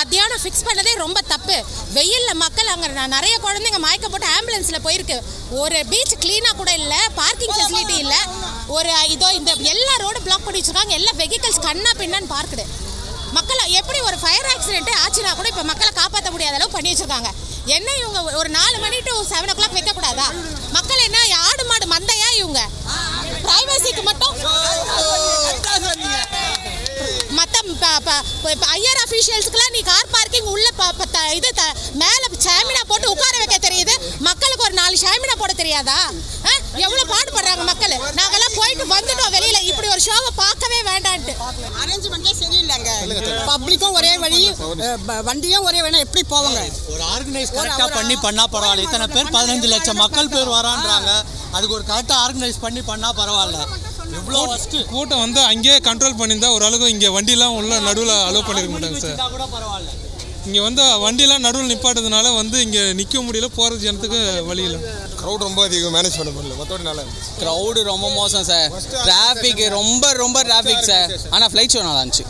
மத்தியானம் ஃபிக்ஸ் பண்ணதே ரொம்ப தப்பு. வெயிலில் மக்கள் அங்கே நிறைய குழந்தைங்க மயக்க போட்டு ஆம்புலன்ஸில் போயிருக்கு. ஒரு பீச் க்ளீனாக கூட இல்லை பார்க்கிங் ஃபெசிலிட்டி இல்லை. ஒரு இதோ இந்த எல்லா ரோடும் பிளாக் பண்ணி வச்சுருக்காங்க. எல்லா வெஹிக்கல்ஸ் கண்ணா பின்னான்னு பார்க்குது மக்களை எப்படி ஒரு ஃபயர் ஆக்சிடென்ட் ஆச்சுன்னா கூட இப்போ மக்களை காப்பாற்ற முடியாத அளவு பண்ணி வச்சுருக்காங்க. என்ன இவங்க ஒரு நாலு மணி டு செவன் ஓ கிளாக் வைக்கக்கூடாதா? இப்போ ஐஆர் அஃபீஷியல்ஸ்க்குலாம் நீ கார் பார்க்கிங் உள்ள இது த- மேலே ஷாமினா போட்டு உட்கார வைக்க தெரியுது. மக்களுக்கு ஒரு நாலு ஷாமினா போட தெரியாதா? எவ்வளோ பாடுபடுறாங்க மக்கள்? நாங்கெல்லாம் போயிட்டு வந்துட்டோம் வெளியில. இப்படி ஒரு ஷோவை பார்க்கவே வேண்டான்ட்டு. அரேஞ்ச்மெண்ட்டே சரியில்லைங்க. பப்ளிக்கும் ஒரே வழி வண்டியும் ஒரே வேணும் எப்படி போவாங்க? ஒரு ஆர்கனைஸ் கரெக்டாக பண்ணி பண்ணா பரவாயில்ல. இத்தனை பேர் பதினஞ்சு லட்சம் மக்கள் பேர் வரான்றாங்க. அதுக்கு ஒரு கரெக்டாக ஆர்கனைஸ் பண்ணி பண்ணா பரவாயில்ல. கூட்டம் வந்து அங்கேயே கண்ட்ரோல் பண்ணியிருந்தா ஓரளவுக்கு இங்கே வண்டிலாம் உள்ள நடுவில் அலோவ் பண்ணிருக்க மாட்டாங்க சார். இங்கே வந்து வண்டிலாம் நடுவில் நிப்பாட்டதுனால வந்து இங்கே நிற்க முடியல போகிறது ஜனத்துக்கு வழி இல்லை. க்ரௌட் ரொம்ப அதிகம் மேனேஜ் பண்ண முடியல. மற்றபடி நல்லா க்ரௌடு ரொம்ப மோசம் சார். டிராஃபிக் ரொம்ப ரொம்ப டிராஃபிக் சார். ஆனால் ஃப்ளைட் ஷோ நல்லா இருந்துச்சு.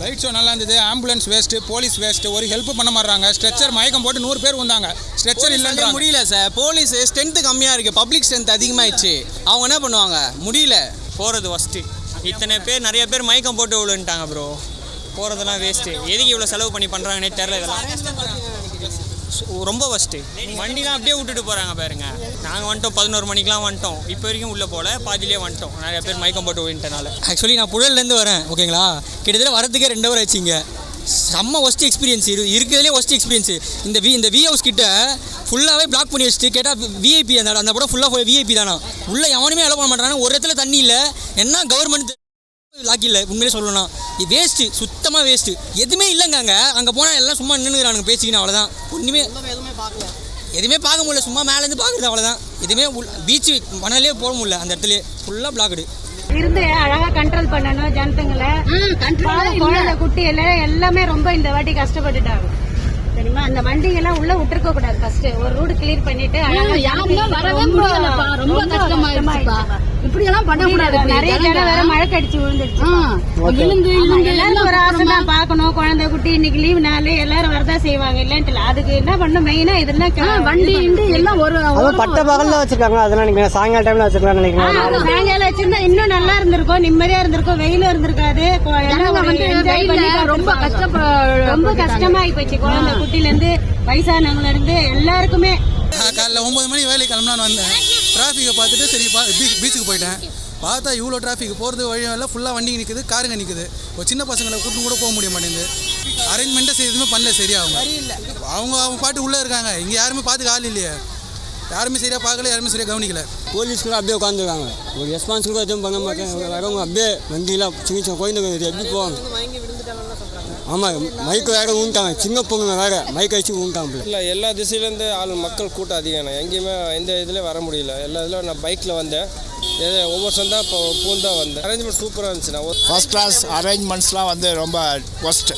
லைட் ஷோ நல்லா இருந்தது. ஆம்புலன்ஸ் வேஸ்ட்டு போலீஸ் வேஸ்ட்டு ஒரு ஹெல்ப் பண்ண மாட்டாங்க ஸ்ட்ரெச்சர் மயக்கம் போட்டு நூறு பேர் வந்தாங்க. ஸ்ட்ரெச்சர் இல்லைன்ற இல்லைன்றாங்க. முடியல சார். போலீஸ் ஸ்ட்ரென்த்து கம்மியாக இருக்குது பப்ளிக் ஸ்ட்ரென்த் அதிகமாகிடுச்சு அவங்க என்ன பண்ணுவாங்க? முடியல. போகிறது ஃபஸ்ட்டு இத்தனை பேர் நிறைய பேர் மயக்கம் போட்டு விழுந்துட்டாங்க ப்ரோ போகிறதெல்லாம் வேஸ்ட்டு எதுக்கு இவ்வளோ செலவு பண்ணி பண்ணுறாங்கன்னே தெரில இதெல்லாம். ரொம்ப ஃபஸ்ட்டு வண்டிலாம் அப்படியே விட்டுட்டு போகிறாங்க பாருங்க. நாங்கள் வந்துட்டோம் பதினோரு மணிக்கெலாம் வந்துட்டோம். இப்போ வரைக்கும் உள்ளே போகல பாதிலே வந்துட்டோம். நிறைய பேர் மயக்கம் போட்டு விழுந்துட்டனால. ஆக்சுவலி நான் புழல்லேருந்து வரேன் ஓகேங்களா கிட்டத்தட்ட வரத்துக்கே ரெண்டு ஹவர் ஆச்சுங்க செம்ம ஒஸ்ட் எக்ஸ்பீரியன்ஸ் இரு இருக்கிறதுலே ஒஸ்ட் எக்ஸ்பீரியன்ஸ் இந்த வி இந்த வி ஹவுஸ் கிட்ட ஃபுல்லாகவே பிளாக் பண்ணி வச்சுட்டு கேட்டால் விஐபி அந்த அந்த படம் ஃபுல்லாக விஐபி தானா? உள்ளே எவனுமே அலோ பண்ண மாட்டாங்க ஒரு இடத்துல தண்ணி இல்லை. என்ன கவர்மெண்ட் லாக் இல்லை? உண்மையிலே சொல்லணும் இது வேஸ்ட்டு சுத்தமாக வேஸ்ட்டு எதுவுமே இல்லைங்க அங்கே. அங்கே போனால் எல்லாம் சும்மா நின்றுக்கிறானுங்க பேசிக்கணும் அவ்வளோதான் ஒன்றுமே எதுவுமே பார்க்க முடியல. சும்மா மேலேருந்து பார்க்குறது அவ்வளோதான் எதுவுமே பீச்சு மணலே போக முடியல. அந்த இடத்துல ஃபுல்லாக பிளாக்டு இருந்து அழகா கண்ட்ரோல் பண்ணணும் ஜனத்துங்களை. குழந்தை குட்டியில எல்லாமே ரொம்ப இந்த வாட்டி கஷ்டப்பட்டுட்டாங்க. வண்டிங்க எல்லாம் உள்ள விட்டுருக்க கூடாது ஃபர்ஸ்ட் ஒரு ரோடு கிளியர் பண்ணிட்டு யாருமே வரவே முடியலப்பா. ரொம்ப கஷ்டமாயிருச்சுப்பா. இப்படி எல்லாம் பண்ண கூடாது. நிறைய ஜனம் வேற மழை கடிச்சு விழுந்துருச்சு விழுந்து ஆமா, விழுந்து எல்லாரும் ஒரு ஆசை தான் பார்க்கணும். குழந்தை குட்டி இன்னைக்கு லீவ் நாள். எல்லாரும் வரதா செய்வாங்க. இல்லன்ட்டு இல்ல. அதுக்கு என்ன பண்ணணும் மெயினா இதெல்லாம் வண்டி இண்டு எல்லாம் ஒரு பட்ட பகல்ல வச்சிருக்காங்க. அதெல்லாம் நினைக்கிறேன் சாயங்கால டைம்ல வச்சிருக்காங்க நினைக்கிறேன் சாயங்காலம் வச்சிருந்தா இன்னும் நல்லா இருந்திருக்கும். நிம்மதியா இருந்திருக்கும். வெயிலும் இருந்திருக்காது. ரொம்ப. கஷ்டப்ப- ரொம்ப கஷ்டமாயி போச்சு. குழந்தை குட்டில இருந்து வயசானவங்கள இருந்து எல்லாருக்குமே. காலைல ஒம்பது மணி வேலைக்கு கிளம்பலான்னு வந்தேன். டிராஃபிக்கை பார்த்துட்டு சரி பா பீச் பீச்சுக்கு போயிட்டேன். பார்த்தா இவ்வளோ டிராஃபிக் போகிறது வழி எல்லாம் ஃபுல்லாக வண்டிங்க நிற்குது காருங்க நிற்குது ஒரு சின்ன பசங்களை கூட்டும் கூட போக முடிய மாட்டேங்குது. அரேஞ்ச்மெண்ட்டே எதுவுமே பண்ணல சரியா அவங்க. அவங்க அவங்க பாட்டு உள்ளே இருக்காங்க. இங்கே யாருமே பார்த்துக்க ஆள் இல்லையே. யாருமே சரியாக பார்க்கல யாருமே சரியாக கவனிக்கல. போலீஸ்க்குலாம் அப்படியே உட்காந்துருக்காங்க. ஒரு ரெஸ்பான்சிபிளாக எதுவும் பண்ண மாட்டேன். வரவங்க அப்படியே வண்டியெல்லாம் சின்ன சின்ன குழந்தைங்க எப்படி போவாங்க? ஆமாம் மைக்கு வேற ஊன்ட்டாங்க சின்ன பொண்ணுங்க வேற. மைக் அடிச்சு ஊன்ட்டாங்க இல்லை எல்லா திசையிலேருந்து ஆள் மக்கள் கூட்டம் அதிகம். எங்கேயுமே எந்த இதுலேயும் வர முடியல. எல்லா இதில் நான் பைக்கில் வந்தேன். எது ஒவ்வொரு சந்தா இப்போ பூந்தா வந்தேன். அரேஞ்ச்மெண்ட் சூப்பராக இருந்துச்சு நான் ஃபர்ஸ்ட் கிளாஸ் அரேஞ்ச்மெண்ட்ஸ்லாம் வந்து ரொம்ப ஒஸ்ட்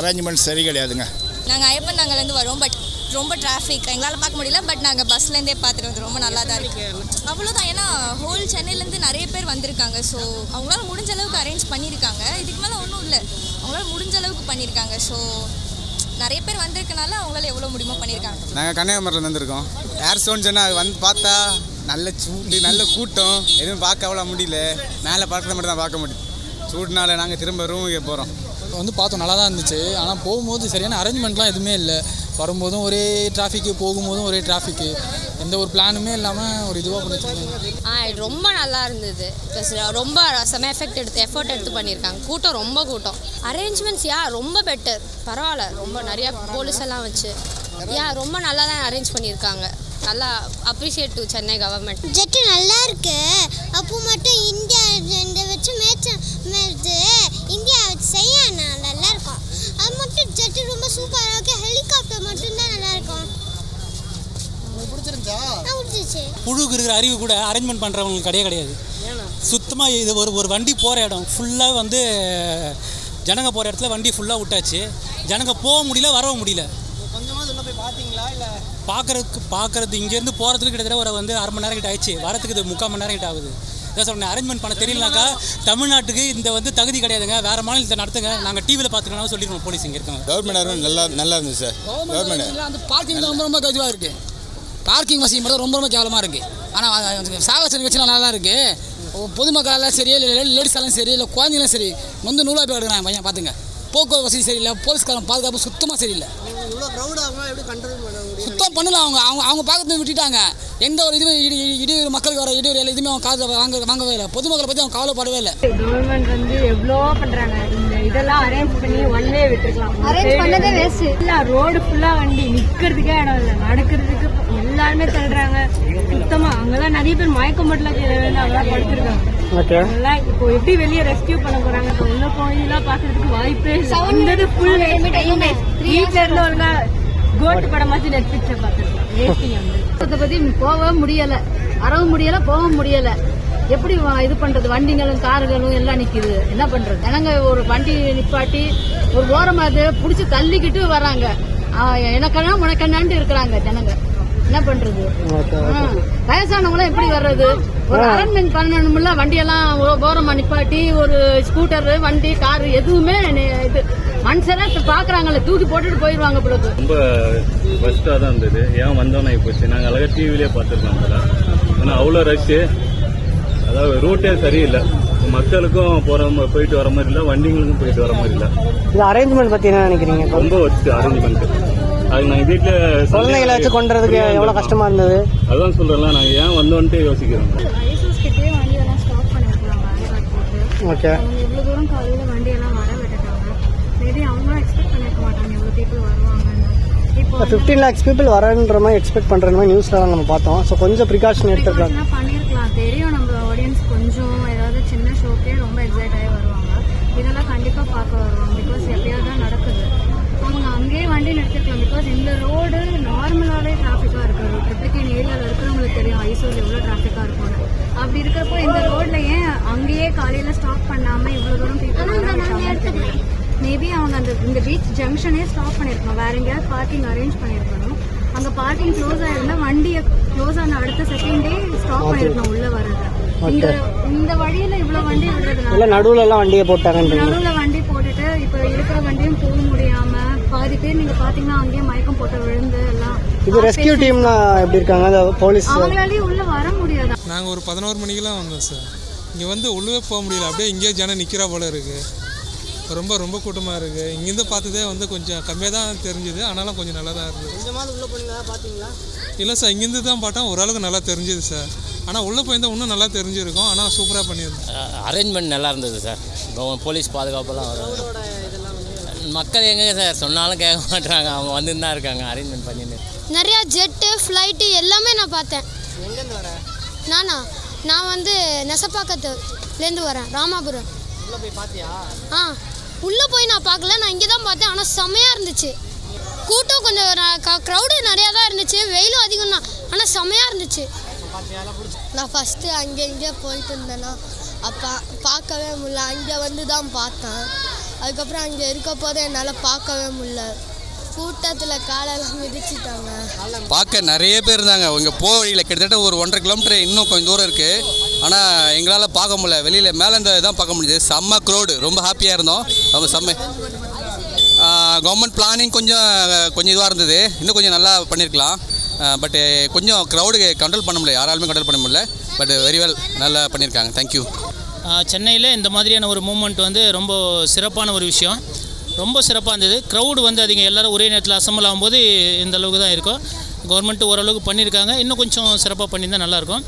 அரேஞ்ச்மெண்ட் சரி கிடையாதுங்க. நாங்கள் ஐயப்பன் நாங்கள்லேருந்து வரோம் பட் ரொம்ப டிராஃபிக் எங்களால் பார்க்க முடியல பட் நாங்கள் பஸ்லேருந்தே பார்த்துட்டு வந்து ரொம்ப நல்லா தான் இருக்கு. அவ்வளோதான் ஏன்னா ஹோல் சென்னையிலேருந்து நிறைய பேர் வந்திருக்காங்க. ஸோ அவங்களால முடிஞ்ச அளவுக்கு அரேஞ்ச் பண்ணியிருக்காங்க. இதுக்கு மேலே ஒன்றும் இல்லை. அவங்களால முடிஞ்ச அளவுக்கு பண்ணியிருக்காங்க. ஸோ நிறைய பேர் வந்திருக்கனால அவங்களால எவ்வளோ முடியுமோ பண்ணியிருக்காங்க. நாங்கள் கன்னியாகுமரியில் வந்திருக்கோம். ஏர் சோன் சொன்னால் அது வந்து பார்த்தா நல்ல சூடு நல்ல கூட்டம். எதுவும் பார்க்க அவ்வளோ முடியல. மேலே பார்க்கறது மட்டும் தான் பார்க்க முடியும் சூடுனால நாங்கள் திரும்ப ரூமுக்கு போகிறோம் வந்து பார்த்தோம் நல்லா தான் இருந்துச்சு. ஆனால் போகும்போது சரியான அரேஞ்ச்மெண்ட்லாம் எதுவுமே இல்லை. வரும்போதும் ஒரே டிராஃபிக்கு போகும்போதும் ஒரே டிராஃபிக்கு எந்த ஒரு பிளானுமே இல்லாமல் ஒரு இதுவாக பண்ணி ஆ ரொம்ப நல்லா இருந்தது. ப்ளஸ் ரொம்ப செம எஃபெக்ட் எடுத்து எஃபோர்ட் எடுத்து பண்ணியிருக்காங்க. கூட்டம் ரொம்ப கூட்டம். அரேஞ்ச்மெண்ட்ஸ் யா ரொம்ப பெட்டர் பரவாயில்ல ரொம்ப நிறையா போலீஸ் எல்லாம் வச்சு. யா ரொம்ப நல்லா தான் அரேஞ்ச் பண்ணியிருக்காங்க. நல்லா appreciate to Chennai government jet நல்லா இருக்கு. அப்போ மட்டும் இந்தியா இந்த வச்சு மேட்ச் இது இந்தியா வச்சு செய்ய நல்லா இருக்கும் அது மட்டும் ஜெட்டு ரொம்ப சூப்பராக இருக்கு. ஹெலிகாப்டர் மட்டும் பிடிச்சிருந்துச்சு புழுக்கு இருக்கிற அறிவு கூட அரேஞ்ச்மெண்ட் பண்ணுறவங்களுக்கு கிடையாது. கிடையாது சுத்தமாக இது ஒரு ஒரு வண்டி போகிற இடம். ஃபுல்லாக வந்து ஜனங்க போகிற இடத்துல வண்டி ஃபுல்லாக விட்டாச்சு. ஜனங்க போக முடியல வரவும் முடியல. பார்க்கறதுக்கு பார்க்கறது இங்கேருந்து போகிறதுக்கு கிட்டத்தட்ட ஒரு வந்து அரை மணி நேரம் கிட்ட ஆயிடுச்சு. வரதுக்கு இது முக்கால் மணி நேரம் கிட்ட ஆகுது. இதான் சொல்றேன் அரேஞ்ச்மெண்ட் பண்ண தெரியலனாக்கா தமிழ்நாட்டுக்கு இந்த வந்து தகுதி கிடையாதுங்க. வேற மாநிலத்தை நடத்துங்க. நாங்கள் டிவியில் பார்த்துக்கலாம் சொல்லிடுவோம் போலீஸ் இங்கே இருக்காங்க. கவர்மெண்ட் நல்லா நல்லா இருந்துச்சு சார் கவர்மெண்ட் அந்த பார்க்கிங் ரொம்ப ரொம்ப கஜுவாக இருக்குது பார்க்கிங் வசதி மட்டும் ரொம்ப ரொம்ப கேவலமாக இருக்குது ஆனால் சாகச நிகழ்ச்சியெலாம் நல்லா தான் இருக்குது பொதுமக்களால் சரி இல்லை லேடிஸாலும் சரி இல்லை குழந்தைங்களும் சரி வந்து நூலாக போய் எடுக்கிறாங்க பையன் பார்த்துங்க போக்குவரத்து வசதி சரியில்லை போலீஸ்காரன் பாதுகாப்பு சுத்தமாக சரியில்லை. சுத்தம் பண்ணல அவங்க அவங்க அவங்க பார்க்கறது விட்டுட்டாங்க. எந்த ஒரு இதுவும் இடி இடி- இடையூறு மக்களுக்கு வர இடையூறு எதுவுமே அவங்க காது வாங்க வாங்கவே இல்லை. பொதுமக்களை பற்றி அவங்க கவலைப்படவே இல்லை. கவர்மெண்ட் வந்து எவ்வளோ பண்ணுறாங்க இதெல்லாம் அரேஞ்ச் பண்ணி ஒன் வே விட்டுருக்கலாம். Arrange பண்ணதே waste. இல்ல ரோடு ஃபுல்லா வண்டி நிக்கிறதுக்கே இடம் இல்லை. நடக்கிறதுக்கு எல்லாருமே தள்ளுறாங்க. சுத்தமா அங்கெல்லாம் நிறைய பேர் மயக்க மட்டும் அங்கெல்லாம் படுத்திருக்காங்க. அதெல்லாம் இப்போ எப்படி வெளியே ரெஸ்கியூ பண்ண போறாங்க? இப்போ உள்ள போயெல்லாம் பாக்குறதுக்கு வாய்ப்பே இல்லை. வந்தது ஃபுல் வீட்டுல இருந்து ஒழுங்கா கோட்டு படமாச்சு நெட்ஃபிளிக்ஸை பார்த்துருக்கலாம் வேஸ்டிங் வந்து அதை பத்தி போக முடியல. வரவும் முடியல போக முடியல. எப்படி வ- இது பண்றது? வண்டிங்களும் கார்களும் எல்லாம் நிக்குது. என்ன பண்றது? ஜனங்க ஒரு வண்டி நிப்பாட்டி ஒரு ஓரமா அது புடிச்சு தள்ளிக்கிட்டு வர்றாங்க ஆ, எனக்கண்ணா உனக்கண்ணான்ட்டு இருக்கிறாங்க ஜனங்க. என்ன பண்றது? ஆ, வயசானவங்களாம் எப்படி வர்றது? ஒரு அரேஞ்ச்மெண்ட் பண்ணணும்ல வண்டியெல்லாம் ஓ- ஓரமா நிப்பாட்டி ஒரு ஸ்கூட்டர் வண்டி கார் எதுவுமே இது மனுஷனா பாக்குறாங்கல்ல தூக்கி போட்டுட்டு போயிடுவாங்க பிள்ளைக்கு ரொம்ப ஃபஸ்ட்டாக தான் இருந்தது. ஏன் வந்தோன்னு போச்சு நாங்கள் அழகாக டிவிலே பார்த்துருக்கோம் போல. ஆனால் அவ்வளோ ரஷ்ஷு அதாவது ரூட்டே சரியில்லை. மக்களுக்கும் போகிற போயிட்டு வர மாதிரி இல்லை வண்டிங்களுக்கும் போயிட்டு வர மாதிரி இல்லை. இது அரேஞ்ச்மெண்ட் பத்தி என்ன நினைக்கிறீங்க? ரொம்ப ஒர்ஸ்ட் அரேஞ்ச்மெண்ட் அது நாங்கள் வீட்டில் குழந்தைகளை வச்சு கொண்டுறதுக்கு எவ்வளவு கஷ்டமா இருந்தது? அதான் சொல்கிறேன்ல நாங்கள் ஏன் வந்தோன்ட்டு யோசிக்கிறோம் ஓகே. அவங்க இவ்வளோ தூரம் காலையில் வண்டியெல்லாம் வர விட்டுட்டாங்க. மேபி அவங்களும் எக்ஸ்பெக்ட் பண்ணிருக்க மாட்டாங்க இவ்வளோ பீப்புள் வருவாங்கன்னு. இப்போ ஃபிஃப்டீன் லேக்ஸ் பீப்புள் வரன்ற மாதிரி எக்ஸ்பெக்ட் பண்ற மாதிரி நியூஸ்ல நம்ம பார்த்தோம். ஸோ கொஞ்சம் ப்ரிகாஷன் எடுத்துக்கலாம் இதெல்லாம் கண்டிப்பாக பார்க்க வருவாங்க பிகாஸ் எப்பயாவது தான் நடக்குது. அவங்க அங்கேயே வண்டி நிறுத்திருக்கலாம். பிகாஸ் இந்த ரோடு நார்மலாகவே டிராஃபிக்காக இருக்குது ட்ரிப்ளிகேன் ஏரியாவில் இருக்கிறவங்களுக்கு தெரியும் ஐசோல் எவ்வளோ டிராஃபிக்காக இருக்கும்னு. அப்படி இருக்கிறப்போ இந்த ரோட்ல ஏன் அங்கேயே காலையில் ஸ்டாப் பண்ணாமல் இவ்வளோ தூரம் பீப்புள் மேபி அவங்க அந்த இந்த பீச் ஜங்ஷனே ஸ்டாப் பண்ணியிருக்கணும் வேற எங்கேயாவது பார்க்கிங் அரேஞ்ச் பண்ணியிருக்கணும் அங்கே பார்க்கிங் க்ளோஸ் ஆயிருந்தா வண்டியை க்ளோஸ் ஆன அடுத்த செகண்டே ஸ்டாப் பண்ணியிருக்கணும் உள்ள வர்றது இந்த வழியில இவ்வளவு வண்டி இல்ல விடுறதுனால நடுவுல எல்லாம் வண்டியை போட்டாங்கன்றீங்க நடுவுல வண்டி போட்டுட்டு இப்போ இருக்கிற வண்டியும் போக முடியாம பாதி பேர் நீங்க பாத்தீங்கன்னா அங்கேயே மயக்கம் போட்டு விழுந்து எல்லாம் இது ரெஸ்கியூ டீம்லாம் எப்படி இருக்காங்க? போலீஸ் அவங்களாலேயும் உள்ள வர முடியாது? நாங்கள் ஒரு பதினோரு மணிக்கெலாம் வந்தோம் சார். இங்கே வந்து உள்ளவே போக முடியல. அப்படியே இங்கேயே ஜனம் நிற்கிறா போல இருக்குது ரொம்ப ரொம்ப கூட்டமாக இருக்குது இங்கேருந்து பார்த்ததே வந்து கொஞ்சம் கம்மியாக தான் தெரிஞ்சுது. ஆனாலும் கொஞ்சம் நல்லா தான் இருந்தது. கொஞ்சமாவது உள்ள போனீங்களா? பார்த்தீங்களா இல்லை சார் இங்கேருந்து தான் பார்த்தா ஓரளவுக்கு நல்லா தெரிஞ்சுது சார். ஆனால் உள்ளே போயிருந்தா இன்னும் நல்லா தெரிஞ்சிருக்கும். ஆனால் சூப்பராக பண்ணியிருந்தோம் அரேஞ்ச்மெண்ட் நல்லா இருந்தது சார். கவ- போலீஸ் பாதுகாப்பெல்லாம் வரும். மக்கள் எங்கே சார் சொன்னாலும் கேட்க மாட்டாங்க அவங்க வந்துன்னு தான் இருக்காங்க அரேஞ்ச்மெண்ட் பண்ணின்னு. நிறையா ஜெட்டு ஃப்ளைட்டு எல்லாமே நான் பார்த்தேன். நானா? நான் வந்து நெசப்பாக்கத்துலேருந்து வரேன் ராமாபுரம். உள்ள போய் பார்த்தியா? ஆ உள்ளே போய் நான் பார்க்கல. நான் இங்கே தான் பார்த்தேன். ஆனால் செமையாக இருந்துச்சு. கூட்டம் கொஞ்சம் க்ரௌடு நிறையா தான் இருந்துச்சு. வெயிலும் அதிகம் தான் ஆனால் செமையாக இருந்துச்சு. நான் ஃபஸ்ட்டு அங்கே இங்கே போயிட்டு இருந்தேன்னா அப்போ பார்க்கவே முடியல. அங்கே வந்து தான் பார்த்தேன். அதுக்கப்புறம் அங்கே இருக்க போது என்னால் பார்க்கவே முடியல. கூட்டத்தில் காலெல்லாம் மிதிச்சிட்டாங்க. பார்க்க நிறைய பேர் இருந்தாங்க. இங்கே போக வழியில் கிட்டத்தட்ட ஒரு ஒன்றரை கிலோமீட்டர் இன்னும் கொஞ்சம் தூரம் இருக்குது ஆனால் எங்களால் பார்க்க முடியல. வெளியில் மேலே இந்த தான் பார்க்க முடியுது. செம்ம க்ரௌடு ரொம்ப ஹாப்பியாக இருந்தோம். ரொம்ப செம்ம கவர்மெண்ட் பிளானிங் கொஞ்சம் கொஞ்சம் இதுவாக இருந்தது. இன்னும் கொஞ்சம் நல்லா பண்ணியிருக்கலாம் பட்டு கொஞ்சம் க்ரௌடு கண்ட்ரோல் பண்ண முடியல. யாராலுமே கண்ட்ரோல் பண்ண முடியல. பட் வெரி வெல் நல்லா பண்ணியிருக்காங்க. தேங்க்யூ சென்னையில் இந்த மாதிரியான ஒரு மூமெண்ட் வந்து ரொம்ப சிறப்பான ஒரு விஷயம். ரொம்ப சிறப்பாக இருந்தது. க்ரௌடு வந்து அதிகம். எல்லாரும் ஒரே நேரத்தில் அசம்பிள் ஆகும்போது இந்த அளவுக்கு தான் இருக்கும். கவர்மெண்ட் ஓரளவுக்கு பண்ணியிருக்காங்க. இன்னும் கொஞ்சம் சிறப்பாக பண்ணியிருந்தால் நல்லாயிருக்கும்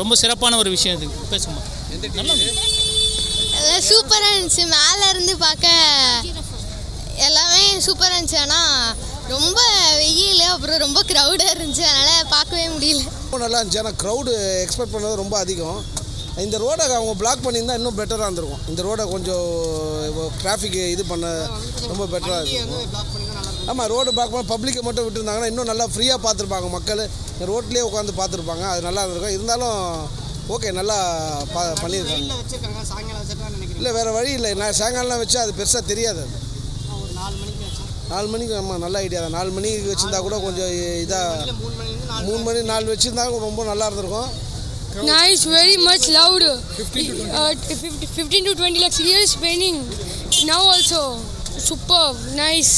ரொம்ப சிறப்பான ஒரு விஷயம் இது. பேசுமா. நல்லா சூப்பராக இருந்துச்சு. மேலே இருந்து பார்க்க எல்லாமே சூப்பராக இருந்துச்சு. ஆனால் ரொம்ப வெயில் அப்புறம் ரொம்ப க்ரௌடாக இருந்துச்சு. அதனால் பார்க்கவே முடியல. ரொம்ப நல்லா இருந்துச்சு ஆனால் க்ரௌடு எக்ஸ்பெக்ட் பண்ணது ரொம்ப அதிகம். இந்த ரோடை அவங்க பிளாக் பண்ணியிருந்தா இன்னும் பெட்டராக இருந்திருக்கும். இந்த ரோடை கொஞ்சம் டிராஃபிக் இது பண்ண ரொம்ப பெட்டராக இருக்கும் ஆமாம் ரோடு பிளாக் பண்ண பப்ளிக்கை மட்டும் விட்டுருந்தாங்கன்னா இன்னும் நல்லா ஃப்ரீயாக பார்த்துருப்பாங்க மக்கள். ரோட்லேயே உட்காந்து பார்த்துருப்பாங்க. அது நல்லா இருந்திருக்கும். இருந்தாலும் ஓகே நல்லா பா பண்ணியிருக்காங்க. இல்லை வேறு வழி இல்லை. நான் சாயங்காலம் வச்சா அது பெருசாக தெரியாது. அது ஒரு நாலு மணிக்கு வச்சேன் நாலு மணிக்கு ஆமாம் நல்ல ஐடியா தான் நாலு மணிக்கு வச்சுருந்தா கூட கொஞ்சம் இதாக மூணு மணி நாலு வச்சுருந்தா ரொம்ப நல்லா இருந்திருக்கும் Nice, very much loud. 15 to 20. Uh, 15 to 20 lakhs. Here is spending. Now also, superb, nice.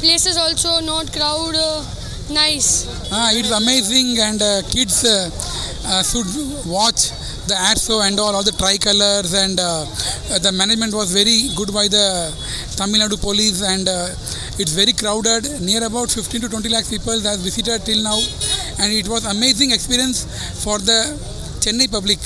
Places also not crowd. Uh, nice. Ah, it's amazing, and uh, kids uh, uh, should watch the ad show and all, all the tricolors, and uh, uh, the management was very good by the Tamil Nadu police, and uh, it's very crowded. Near about 15 to 20 lakh people has visited till now, and it was amazing experience for the Chennai public.